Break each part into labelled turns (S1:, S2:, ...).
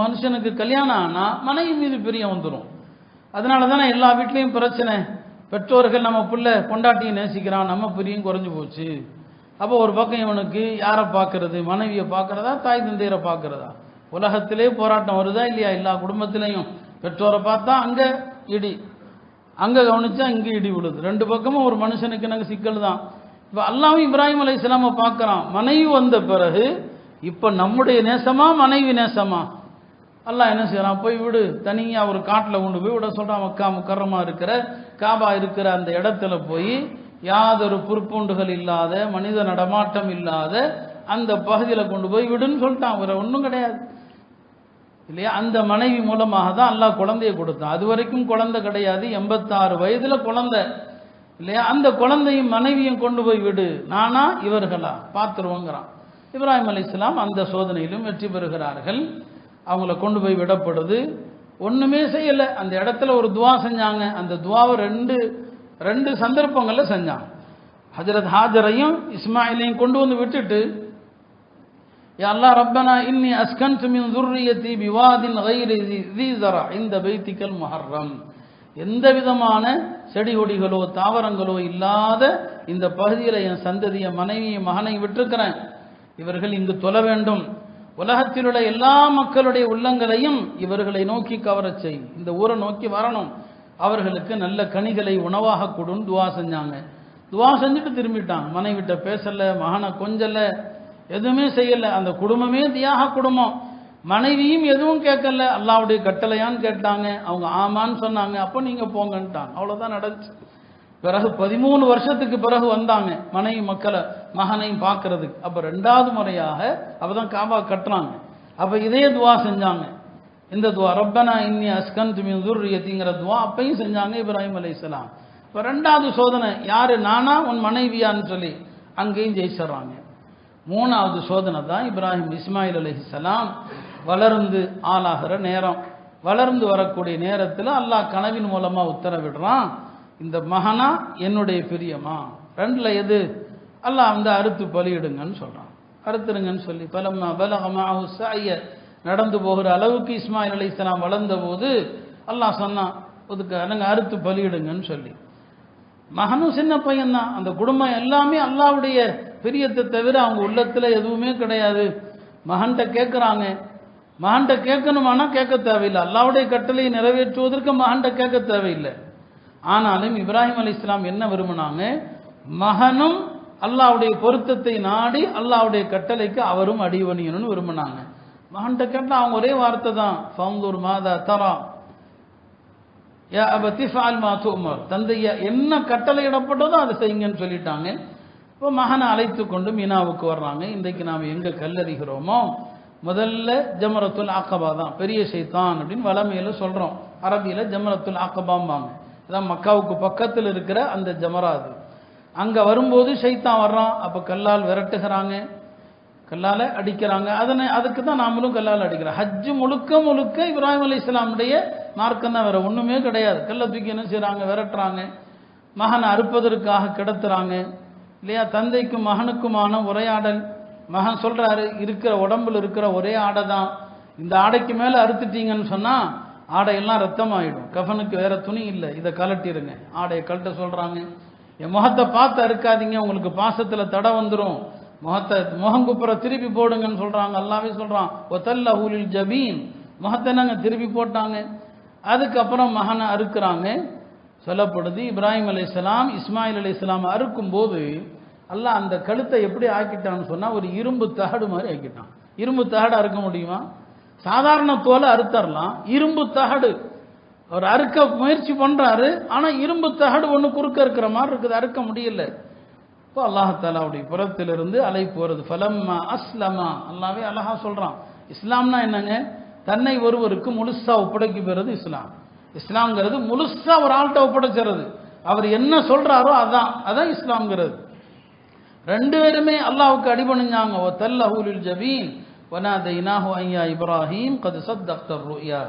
S1: மனுஷனுக்கு கல்யாணம் ஆனால் மனைவி மீது பிரியம் வந்துடும் அதனால தானே எல்லா வீட்லேயும் பிரச்சனை. பெற்றோர்கள் நம்ம பிள்ளை பொண்டாட்டியை நேசிக்கிறான் நம்ம பிரியம் குறைஞ்சு போச்சு. அப்போ ஒரு பக்கம் இவனுக்கு யாரை பார்க்கறது? மனைவியை பார்க்கறதா? தாய் தந்தையரை பார்க்கறதா? உலகத்திலே போராட்டம் வருதா இல்லையா? எல்லா குடும்பத்திலையும். பெற்றோரை பார்த்தா அங்கே இடி. அங்கே கவனிச்சா இங்கே இடி விழுது. ரெண்டு பக்கமும் ஒரு மனுஷனுக்கு எனக்கு சிக்கல் தான். இப்போ அல்லாவும் இப்ராஹிம் அலை இஸ்லாமை பார்க்குறான் மனைவி வந்த பிறகு இப்போ நம்முடைய நேசமா மனைவி நேசமா? அல்லாஹ் என்ன செய்யறான்? போய் விடு. தனியாக ஒரு காட்டில் கொண்டு போய் விட சொல்கிறான் மக்கா முக்கரமாக இருக்கிற காபா இருக்கிற அந்த இடத்துல போய் யாதொரு புற்பூண்டுகள் இல்லாத மனித நடமாட்டம் இல்லாத அந்த பகுதியில் கொண்டு போய் விடுன்னு சொல்லிட்டான். வேற ஒன்றும் கிடையாது. இல்லையா? அந்த மனைவி மூலமாக தான் அல்லாஹ் குழந்தைய கொடுத்தான். அது வரைக்கும் குழந்தை கிடையாது. எண்பத்தாறு வயதில் குழந்தை. இல்லையா? அந்த குழந்தையும் மனைவியும் கொண்டு போய் விடு. நானா? இவர்களா? பார்த்துருவோங்கிறான். இப்ராஹிம் இஸ்லாம் அந்த சோதனையிலும் வெற்றி பெறுகிறார்கள். அவங்கள கொண்டு போய் விடப்படுது. ஒன்றுமே செய்யலை. அந்த இடத்துல ஒரு துவா செஞ்சாங்க. அந்த துவாவை ரெண்டு ரெண்டு சந்தர்ப்பங்களில் செஞ்சாங்க. ஹஜரத் ஹாஜரையும் இஸ்மாயிலையும் கொண்டு வந்து விட்டுட்டு அல்லா அல்லாஹ் ரப்பனா இன்னி அஸ்கன் மின் துர்ரியத்தி விவாதின் கைரி தி இந்த பைத்திக்கல் மஹர்ரம். எந்த விதமான செடி கொடிகளோ தாவரங்களோ இல்லாத இந்த பகுதியில் என் சந்ததியை மனைவியை மகனை விட்டுருக்கிறேன். இவர்கள் இங்கு தொல வேண்டும். உலகத்தில் உள்ள எல்லா மக்களுடைய உள்ளங்களையும் இவர்களை நோக்கி கவரச் செய். இந்த ஊரை நோக்கி வரணும். அவர்களுக்கு நல்ல கனிகளை உணவாக கொடுன்னு துவா செஞ்சாங்க. துவா செஞ்சுட்டு திரும்பிட்டாங்க மனைவிட்ட பேசலை மகனை கொஞ்சல எதுவுமே செய்யலை. அந்த குடும்பமே தியாக குடும்பம். மனைவியும் எதுவும் கேட்கல. அல்லாவுடைய கட்டளையான்னு கேட்டாங்க. அவங்க ஆமான்னு சொன்னாங்க. அப்போ நீங்கள் போங்கன்ட்டாங்க. அவ்வளோதான் நடந்துச்சு. பிறகு பதிமூணு வருஷத்துக்கு பிறகு வந்தாங்க மனைவி மக்களை மகனையும் பார்க்கறதுக்கு. அப்போ ரெண்டாவது முறையாக அவதான் காபா கட்டுறாங்க அப்போ இதே துவா செஞ்சாங்க. இந்த துவா ரப்பனா இன்னி அஸ்கன் துமின் துர்ரியத்திங்கிற துவா அப்பையும் செஞ்சாங்க இப்ராஹிம் அலைஹிஸ்ஸலாம் இப்போ ரெண்டாவது சோதனை யாரு நானா உன் மனைவியான்னு சொல்லி அங்கேயும் ஜெயிச்சிடுறாங்க. மூணாவது சோதனை தான் இப்ராஹிம் இஸ்மாயில் அலைஹிஸ்ஸலாம் வளர்ந்து ஆளாகிற நேரம். வளர்ந்து வரக்கூடிய நேரத்தில் அல்லாஹ் கனவின் மூலமாக உத்தரவிடுறான். இந்த மகனா என்னுடைய பிரியமா? ரெண்டில் எது? அல்லாஹ் வந்து அறுத்து பலியிடுங்கன்னு சொல்கிறான் அறுத்துருங்கன்னு சொல்லி பலம்மா பலகமாஹு சாய நடந்து போகிற அளவுக்கு இஸ்மாயில் அலி இஸ்லாம் வளர்ந்தபோது அல்லாஹ் சொன்னான் ஒதுக்க நாங்கள் அறுத்து பலியிடுங்கன்னு சொல்லி. மகனும் சின்ன பையன்தான். அந்த குடும்பம் எல்லாமே அல்லாவுடைய பிரியத்தை தவிர அவங்க உள்ளத்தில் எதுவுமே கிடையாது. மகன்கிட்ட கேட்குறாங்க மகன்கிட்ட கேட்கணுமானா கேட்க தேவையில்லை. அல்லாவுடைய கட்டளையை நிறைவேற்றுவதற்கு மகன்கிட்ட கேட்க தேவையில்லை. ஆனாலும் இப்ராஹிம் அலி இஸ்லாம் என்ன விரும்பினாங்க? மகனும் அல்லாவுடைய பொருத்தத்தை நாடி அல்லாவுடைய கட்டளைக்கு அவரும் அடிவணியணும்னு விரும்பினாங்க. மகன்கிட்ட கேட்டால் அவங்க ஒரே வார்த்தை தான் ஃபவுந்தூர் மாதா தரா யா அபத்தி ஃபால் மா துமர் தந்தையா என்ன அதை செய்யுங்கன்னு சொல்லிட்டாங்க. இப்போ மகனை அழைத்து கொண்டு மீனாவுக்கு வர்றாங்க. இன்றைக்கு நாம் எங்கே கல்லறிகிறோமோ முதல்ல ஜமரத்துல் ஆக்கபா தான் பெரிய சைத்தான் அப்படின்னு வளமையில் சொல்கிறோம் அரபியில் ஜமரத்துல் ஆக்கபாம்பாங்க அதான் மக்காவுக்கு பக்கத்தில் இருக்கிற அந்த ஜமராது அங்கே வரும்போது சைத்தான் வர்றான். அப்போ கல்லால் விரட்டுகிறாங்க. கல்லால் அடிக்கிறாங்க. அதனை அதுக்கு தான் நாமளும் கல்லால் அடிக்கிறோம். ஹஜ்ஜு முழுக்க முழுக்க இப்ராஹிம் அலி இஸ்லாமுடைய மார்க்கம் தான் வேறு ஒன்றுமே கிடையாது. கல்லை தூக்கி என்ன செய்கிறாங்க விரட்டுறாங்க. மகனை அறுப்பதற்காக கிடத்துறாங்க. இல்லையா? தந்தைக்கும் மகனுக்குமான உரையாடல். மகன் சொல்கிறாரு இருக்கிற உடம்புல இருக்கிற ஒரே ஆடை தான் இந்த ஆடைக்கு மேலே அறுத்துட்டீங்கன்னு சொன்னால் ஆடையெல்லாம் ரத்தமாயிடும். கஃபனுக்கு வேற துணி இல்லை. இதை கலட்டிடுங்க ஆடையை கழட்ட சொல்றாங்க. என் முகத்தை பார்த்து அறுக்காதீங்க. உங்களுக்கு பாசத்தில் தடை வந்துடும் முகத்தை முகம் குப்புற திருப்பி போடுங்கன்னு சொல்றாங்க. எல்லாமே சொல்றான். ஒத்தல்ல ஊலில் ஜபீன். முகத்தை நாங்கள் திருப்பி போட்டாங்க? அதுக்கப்புறம் மகனை அறுக்கிறாங்க. சொல்லப்படுது இப்ராஹிம் இஸ்லாம் இஸ்மாயில் அலி இஸ்லாம் அறுக்கும் போது அல்ல அந்த கழுத்தை எப்படி ஆக்கிட்டான்னு சொன்னா ஒரு இரும்பு தகடு மாதிரி ஆக்கிட்டான். இரும்பு தகடு அறுக்க முடியுமா? சாதாரண தோலை அறுத்தரலாம். இரும்பு தகடு. அவர் அறுக்க முயற்சி பண்றாரு. ஆனா இரும்பு தகடு ஒன்று குறுக்க இருக்கிற மாதிரி இருக்குது. அறுக்க முடியல. இப்போ அல்லாஹாலாவுடைய புறத்திலிருந்து அலை போறது. ஃபலம்மா அஸ்லமா. அல்லாவே அழகா சொல்றான். இஸ்லாம்னா என்னங்க? தன்னை ஒருவருக்கு முழுசா ஒப்படைக்கு பெறுறது இஸ்லாம். இஸ்லாம்ங்கிறது முழுசா ஒரு ஆள்கிட்ட ஒப்படைச்சிறது. அவர் என்ன சொல்றாரோ அதான். அதான் இஸ்லாம்ங்கிறது. ரெண்டு பேருமே அல்லாவுக்கு அடிபணிஞ்சாங்க. ஓ தல்லஹூலில் ஜபீன். வனாதைனாஹு ஐயா இப்ராஹிம் கது சத்தக்தர் ருயா.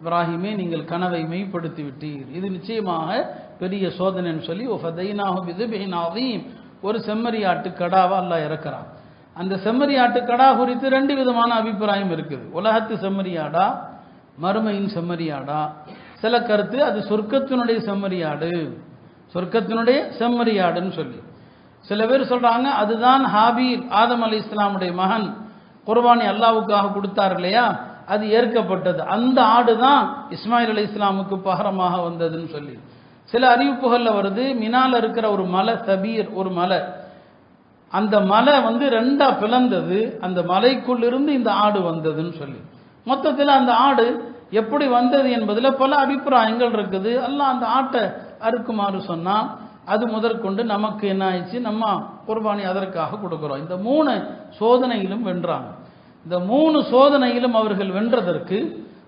S1: இப்ராஹிமே நீங்கள் கனவை மெய்ப்படுத்தி விட்டீர் இது நிச்சயமாக பெரிய சோதனைன்னு சொல்லி ஓ ஃபதைனாஹு பிதுபின் ஒரு செம்மறியாட்டு கடாவை அல்லாஹ் இறக்கிறான். அந்த செம்மறியாட்டு கடா குறித்து ரெண்டு விதமான அபிப்பிராயம் இருக்குது. உலகத்து செம்மறியாடா மறுமையின் செம்மறியாடா சில கருத்து அது சொர்க்கத்தினுடைய செம்மறியாடு சொர்க்கத்தினுடைய செம்மறியாடுன்னு சொல்லி. சில பேர் சொல்றாங்க அதுதான் ஹாபீல் ஆதம் அலி இஸ்லாமுடைய மகன். குர்பானி அல்லாவுக்காக கொடுத்தார் இல்லையா? அது ஏற்கப்பட்டது. அந்த ஆடு தான் இஸ்மாயில் அலி இஸ்லாமுக்கு பகரமாக வந்ததுன்னு சொல்லி. சில அறிவிப்புகளில் வருது மினால இருக்கிற ஒரு மலை சபீர் ஒரு மலை. அந்த மலை வந்து ரெண்டா பிளந்தது. அந்த மலைக்குள்ளிருந்து இந்த ஆடு வந்ததுன்னு சொல்லி. மொத்தத்தில் அந்த ஆடு எப்படி வந்தது என்பதில் பல அபிப்பிராயங்கள் இருக்குது. எல்லாம் அந்த ஆட்டை அறுக்குமாறு சொன்னால் அது முதற்கொண்டு நமக்கு என்ன ஆயிடுச்சு? நம்ம குர்பானி அதற்காக கொடுக்குறோம். இந்த மூணு சோதனையிலும் வென்றாங்க. இந்த மூணு சோதனையிலும் அவர்கள் வென்றதற்கு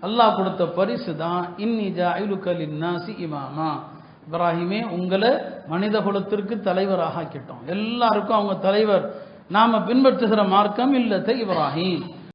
S1: அல்லாஹ் கொடுத்த பரிசு தான் இன்னி ஜாயிலுக்கலின் நாசி இமாமா. இப்ராஹிமே உங்களை மனித குலத்திற்கு தலைவராக ஆக்கிட்டோம். எல்லாருக்கும் அவங்க தலைவர். நாம பின்பற்றுகிற மார்க்கம் இல்லத்தை இப்ராஹிம்.